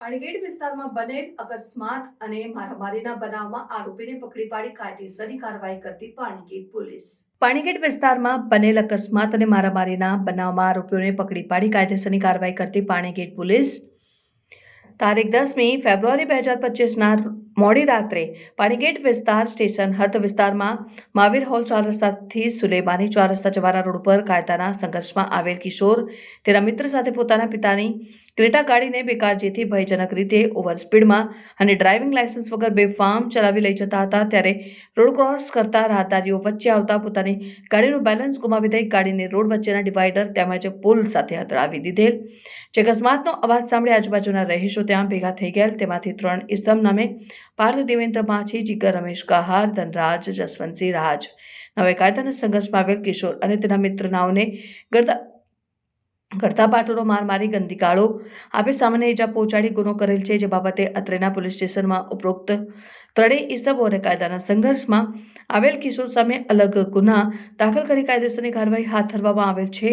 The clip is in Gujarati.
પાણીગેટ વિસ્તારમાં બનેલ અકસ્માત અને મારામારીના બનાવમાં આરોપીને પકડી પાડી કાયદેસરની કાર્યવાહી કરતી પાણીગેટ પોલીસ. પાણીગેટ વિસ્તારમાં બનેલ અકસ્માત અને મારામારીના બનાવમાં આરોપીઓને પકડી પાડી કાયદેસરની કાર્યવાહી કરતી પાણીગેટ પોલીસ. તારીખ દસમી ફેબ્રુઆરી બે હજાર પચીસના મોડી રાત્રે પાણીગેટ વિસ્તાર સ્ટેશન હદ વિસ્તારમાં મહાવીર હોલ ચાર રસ્તાથી સુલેમાની ચાર રસ્તા જવાના રોડ પર કાયદાના સંઘર્ષમાં આવેલ કિશોર, તેના મિત્ર સાથે પોતાના પિતાની ક્રેટા ગાડીને બેકારજીથી ભયજનક રીતે ઓવર સ્પીડમાં અને ડ્રાઇવિંગ લાયસન્સ વગર બેફામ ચલાવી લઈ જતા હતા. ત્યારે રોડ ક્રોસ કરતા રાહદારીઓ વચ્ચે આવતા પોતાની ગાડીનું બેલેન્સ ગુમાવી દઈ ગાડીને રોડ વચ્ચેના ડિવાઈડર તેમજ પુલ સાથે હતડાવી દીધેલ. જે અકસ્માતનો અવાજ સાંભળી આજુબાજુના રહીશો ત્યાં ભેગા થઈ ગયેલ. તેમાંથી ત્રણ ઇસમ નામે પાર્થ દેવેન્દ્ર માછી જીગર રમેશ કહાર, ધનરાજ જસવંતસિંહ રાજ. નવે કાયદાના સંઘર્ષમાં આવેલ કિશોર અને તેના મિત્ર નાઓને ગરદા કરતા પાટોનો માર મારી ગંદી કાળો આપી સામાન્ય ઈજા પહોંચાડી ગુનો કરેલ છે, જે બાબતે અત્રેના પોલીસ સ્ટેશનમાં ઉપરોક્ત ત્રણેય ઇસબો અને કાયદાના સંઘર્ષમાં આવેલ કિશોર સામે અલગ ગુના દાખલ કરી કાયદેસરની કાર્યવાહી હાથ ધરવામાં આવેલ છે.